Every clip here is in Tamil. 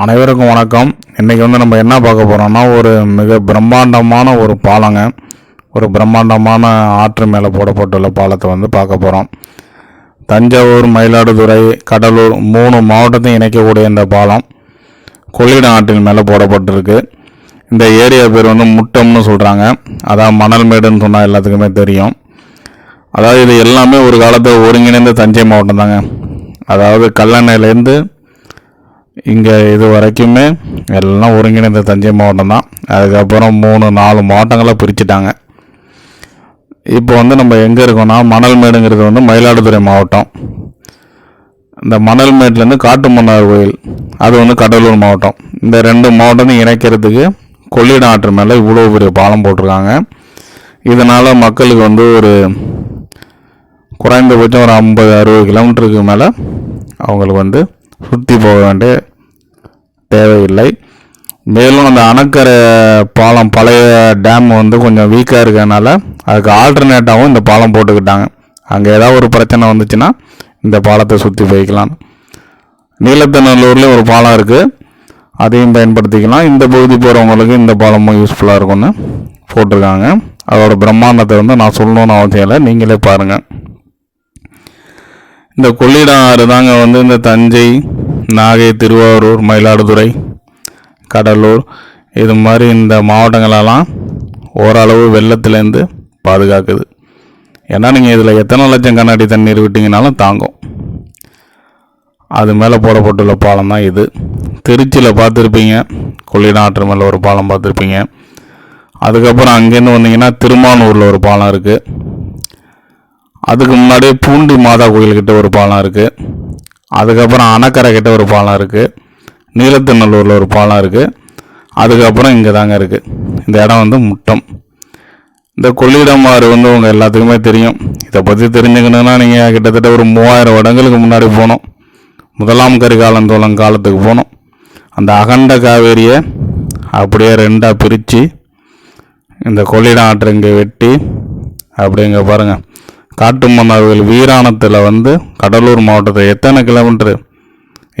அனைவருக்கும் வணக்கம். இன்றைக்கி வந்து நம்ம என்ன பார்க்க போகிறோம்னா ஒரு மிக பிரம்மாண்டமான ஒரு பாலங்க ஒரு பிரம்மாண்டமான ஆற்று மேலே போடப்பட்டுள்ள பாலத்தை வந்து பார்க்க போகிறோம் தஞ்சாவூர் மயிலாடுதுறை கடலூர் மூணு மாவட்டத்தையும் இணைக்கக்கூடிய இந்த பாலம் கொள்ளிடம் ஆற்றின் மேலே போடப்பட்டிருக்கு. இந்த ஏரியா பேர் வந்து முட்டம்னு சொல்கிறாங்க அதான் மணல் மேடுன்னு சொன்னால் எல்லாத்துக்குமே தெரியும். அதாவது இது எல்லாமே ஒரு காலத்தில் ஒருங்கிணைந்த தஞ்சை மாவட்டம் தாங்க. அதாவது கல்லணையிலேருந்து இங்கே இது வரைக்குமே எல்லாம் ஒருங்கிணைந்த தஞ்சை மாவட்டம் தான். அதுக்கப்புறம் மூணு நாலு மாவட்டங்களை பிரிச்சுட்டாங்க. இப்போ வந்து நம்ம எங்கே இருக்கோம்னா மணல்மேடுங்கிறது வந்து மயிலாடுதுறை மாவட்டம். இந்த மணல்மேட்லேருந்து காட்டுமன்னார் கோயில் அது வந்து கடலூர் மாவட்டம். இந்த ரெண்டு மாவட்டமும் இணைக்கிறதுக்கு கொள்ளிடம் ஆற்று மேலே இவ்வளோ பெரிய பாலம் போட்டிருக்காங்க. இதனால் மக்களுக்கு வந்து ஒரு குறைந்தபட்சம் ஒரு ஐம்பது அறுபது கிலோமீட்டருக்கு மேலே அவங்களுக்கு வந்து சுற்றி போக வேண்டிய தேவையில்லை. மேலும் அந்த அணக்கரை பாலம் பழைய டேம் வந்து கொஞ்சம் வீக்காக இருக்கிறனால அதுக்கு ஆல்டர்னேட்டாகவும் இந்த பாலம் போட்டுக்கிட்டாங்க. அங்கே ஏதாவது ஒரு பிரச்சனை வந்துச்சுன்னா இந்த பாலத்தை சுற்றி போய்க்கலாம். நீலத்தநல்லூர்லேயும் ஒரு பாலம் இருக்குது அதையும் பயன்படுத்திக்கலாம். இந்த பகுதி போகிறவங்களுக்கு இந்த பாலமும் யூஸ்ஃபுல்லாக இருக்கும்னு போட்டிருக்காங்க. அதோட பிரம்மாண்டத்தை வந்து நான் சொல்லணும்னு அவசியம் இல்லை. நீங்களே பாருங்கள் இந்த கொள்ளிடம் ஆறு தாங்க வந்து இந்த தஞ்சை நாகை திருவாரூர் மயிலாடுதுறை கடலூர் இது மாதிரி இந்த மாவட்டங்களெல்லாம் ஓரளவு வெள்ளத்துலேருந்து பாதுகாக்குது. ஏன்னா நீங்கள் இதில் எத்தனை லட்சம் கண்ணாடி தண்ணீர் விட்டிங்கனாலும் தாங்கும். அது மேலே போடப்பட்டுள்ள பாலம் தான் இது. திருச்சியில் பார்த்துருப்பீங்க கொள்ளிடம் மேலே ஒரு பாலம் பார்த்துருப்பீங்க. அதுக்கப்புறம் அங்கேருந்து வந்தீங்கன்னா திருமானூரில் ஒரு பாலம் இருக்குது அதுக்கு முன்னாடியே பூண்டி மாதா கோயில்கிட்ட ஒரு பாலம் இருக்குது அதுக்கப்புறம் அணக்கரை கிட்ட ஒரு பாலம் இருக்குது நீலத்திநல்லூரில் ஒரு பாலம் இருக்குது அதுக்கப்புறம் இங்கே தாங்க இருக்குது இந்த இடம் வந்து முட்டம். இந்த கொள்ளிடம் ஆறு வந்து உங்கள் எல்லாத்துக்குமே தெரியும். இதை பற்றி தெரிஞ்சுக்கணுன்னா நீங்கள் கிட்டத்தட்ட ஒரு மூவாயிரம் வருடங்களுக்கு முன்னாடி போகணும் முதலாம் கரிகாலந்தோளம் காலத்துக்கு போகணும் அந்த அகண்ட காவேரியை அப்படியே ரெண்டாக பிரித்து இந்த கொள்ளிடம் ஆற்று இங்கே வெட்டி அப்படி இங்கே காட்டு மன்னர்கள் வீராணத்தில் வந்து கடலூர் மாவட்டத்தில் எத்தனை கிலோமீட்டரு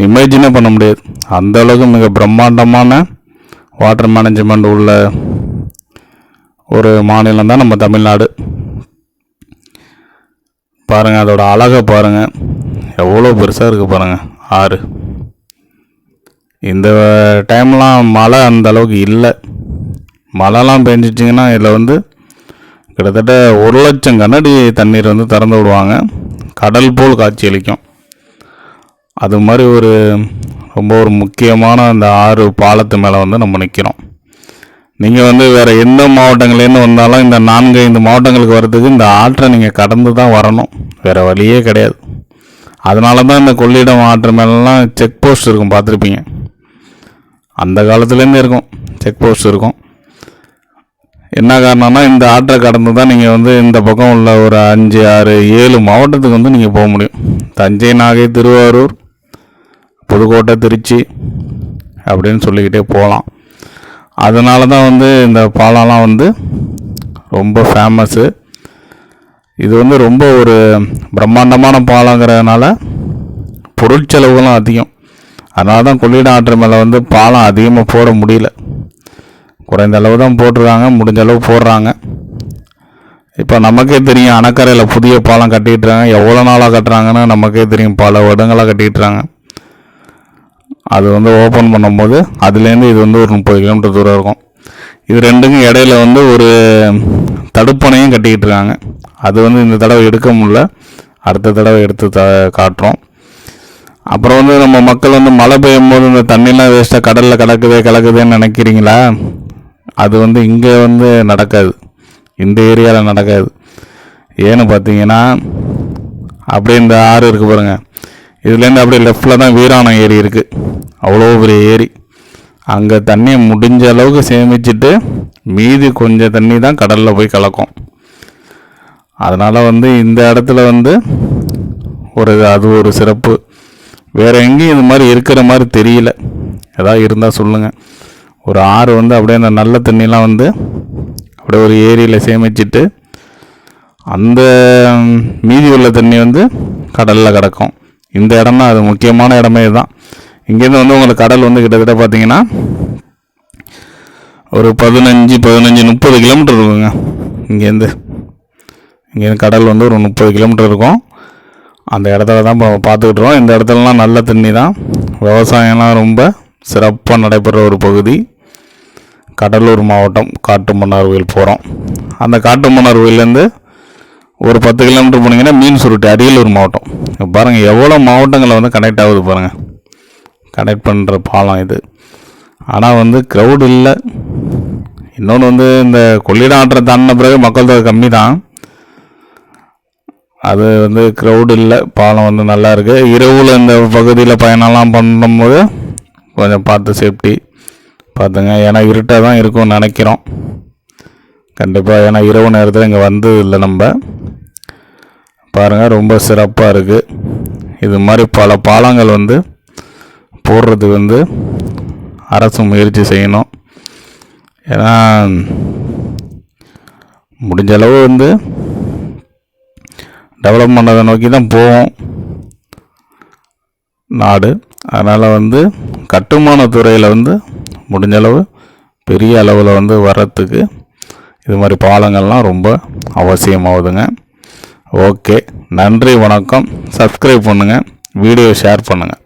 இமேஜினே பண்ண முடியாது. அந்த அளவுக்கு மிக பிரம்மாண்டமான வாட்டர் மேனேஜ்மெண்ட் உள்ள ஒரு மாநிலம் தான் நம்ம தமிழ்நாடு. பாருங்கள் அதோட அழகை பாருங்கள் எவ்வளோ பெருசாக இருக்குது பாருங்கள் ஆறு. இந்த டைம்லாம் மழை அந்த அளவுக்கு இல்லை. மழைலாம் பெஞ்சிச்சிங்கன்னா இதில் வந்து கிட்டத்தட்ட ஒரு லட்சம் கண்ணாடி தண்ணீர் வந்து திறந்து விடுவாங்க. கடல் போல் காட்சியளிக்கும் அது மாதிரி ஒரு ரொம்ப ஒரு முக்கியமான அந்த ஆறு பாலத்து மேலே வந்து நம்ம நிற்கிறோம் நீங்கள் வந்து வேறு எந்த மாவட்டங்கள்லேருந்து வந்தாலும் இந்த நான்கு ஐந்து மாவட்டங்களுக்கு வர்றதுக்கு இந்த ஆற்றை நீங்கள் கடந்து தான் வரணும். வேறு வழியே கிடையாது. அதனால தான் இந்த கொள்ளிடம் ஆற்று மேலெலாம் செக் போஸ்ட் இருக்கும் பார்த்துருப்பீங்க. அந்த காலத்துலேருந்து இருக்கும். செக் போஸ்ட் இருக்கும். என்ன காரணம்னா இந்த ஆற்றை கடந்து தான் நீங்கள் வந்து இந்த பக்கம் உள்ள ஒரு அஞ்சு ஆறு ஏழு மாவட்டத்துக்கு வந்து நீங்கள் போக முடியும். தஞ்சை நாகை திருவாரூர் புதுக்கோட்டை திருச்சி அப்படின்னு சொல்லிக்கிட்டே போகலாம். அதனால தான் வந்து இந்த பாலம்லாம் வந்து ரொம்ப ஃபேமஸ்ஸு இது வந்து ரொம்ப ஒரு பிரம்மாண்டமான பாலங்கிறதுனால பொருட்செலவுகளும் அதிகம். அதனால தான் கொள்ளிடம் ஆற்று மேலே வந்து பாலம் அதிகமாக போட முடியல. குறைந்த அளவு தான் போட்டிருக்காங்க முடிஞ்ச அளவு போடுறாங்க. இப்போ நமக்கே தெரியும் அணக்கரையில் புதிய பாலம் கட்டிட்டுறாங்க எவ்வளோ நாளாக கட்டுறாங்கன்னு நமக்கே தெரியும். பல வருடங்களாக கட்டிட்டுறாங்க அது வந்து ஓப்பன் பண்ணும்போது அதுலேருந்து இது வந்து ஒரு முப்பது கிலோமீட்டர் தூரம் இருக்கும். இது ரெண்டுக்கும் இடையில வந்து ஒரு தடுப்பணையும் கட்டிக்கிட்டு இருக்காங்க அது வந்து இந்த தடவை எடுக்க முடியல. அடுத்த தடவை எடுத்து த காட்டுறோம். அப்புறம் வந்து நம்ம மக்கள் வந்து மழை பெய்யும் போது இந்த தண்ணிலாம் வேஸ்ட்டாக கடலில் கிடக்குதே கிடக்குதுன்னு நினைக்கிறீங்களா? அது வந்து இங்கே வந்து நடக்காது. இந்த ஏரியாவில் நடக்காது. ஏன்னு பார்த்தீங்கன்னா அப்படியே இந்த ஆறு இருக்குது பாருங்கள் இதுலேருந்து அப்படியே லெஃப்டில் தான் வீராணம் ஏரி இருக்குது அவ்வளோ பெரிய ஏரி. அங்கே தண்ணியை முடிஞ்ச அளவுக்கு சேமிச்சுட்டு மீதி கொஞ்சம் தண்ணி தான் கடலில் போய் கலக்கும். அதனால் வந்து இந்த இடத்துல வந்து ஒரு அது ஒரு சிறப்பு. வேறு எங்கேயும் இது மாதிரி இருக்கிற மாதிரி தெரியல. ஏதாவது இருந்தால் சொல்லுங்கள் ஒரு ஆறு வந்து அப்படியே அந்த நல்ல தண்ணிலாம் வந்து அப்படியே ஒரு ஏரியில் சேமிச்சிட்டு அந்த மீதி உள்ள தண்ணி வந்து கடலில் கிடக்கும். இந்த இடம்னா அது முக்கியமான இடமே தான் இங்கேருந்து வந்து உங்களுக்கு கடல் வந்து கிட்டத்தட்ட பார்த்தீங்கன்னா ஒரு பதினஞ்சு பதினஞ்சு முப்பது கிலோமீட்டர் இருக்குங்க. இங்கேருந்து இங்கேருந்து கடல் வந்து ஒரு முப்பது கிலோமீட்டர் இருக்கும். அந்த இடத்துல தான் இப்போ பார்த்துக்கிட்டுருவோம் இந்த இடத்துலலாம் நல்ல தண்ணி தான் விவசாயம்லாம் ரொம்ப சிறப்பாக நடைபெற ஒரு பகுதி. கடலூர் மாவட்டம் காட்டுமன்னார் கோயில் போகிறோம் அந்த காட்டுமன்னார் கோயிலேருந்து ஒரு பத்து கிலோமீட்டர் போனீங்கன்னா மீன் சுருட்டி அரியலூர் மாவட்டம். பாருங்கள் எவ்வளோ மாவட்டங்களை வந்து கனெக்ட் ஆகுது பாருங்கள் கனெக்ட் பண்ணுற பாலம் இது. ஆனால் வந்து க்ரௌட் இல்லை. இன்னொன்று வந்து இந்த கொள்ளிடம் ஆற்றை தாண்டின பிறகு மக்கள் தொகை கம்மி தான் அது வந்து க்ரௌடு இல்லை. பாலம் வந்து நல்லா இருக்குது இரவில் இந்த பகுதியில் பயணம்லாம் பண்ணும்போது கொஞ்சம் பார்த்து சேஃப்டி பார்த்துங்க ஏன்னா இருட்டாக தான் இருக்கும்னு நினைக்கிறோம். கண்டிப்பாக ஏன்னா இரவு நேரத்தில் இங்கே வந்து இல்லை நம்ம. பாருங்கள் ரொம்ப சிறப்பாக இருக்குது இது மாதிரி பல பாலங்கள் வந்து போடுறதுக்கு வந்து அரசு முயற்சி செய்யணும். ஏன்னா முடிஞ்ச அளவு வந்து டெவலப் பண்ணதை நோக்கி தான் போவோம். நாடு. அதனால் வந்து கட்டுமான துறையில் வந்து முடிஞ்சளவு பெரிய அளவில் வந்து வர்றதுக்கு இது மாதிரி பாலங்கள்லாம் ரொம்ப அவசியமாகுதுங்க. ஓகே நன்றி வணக்கம். சப்ஸ்கிரைப் பண்ணுங்கள் வீடியோ ஷேர் பண்ணுங்கள்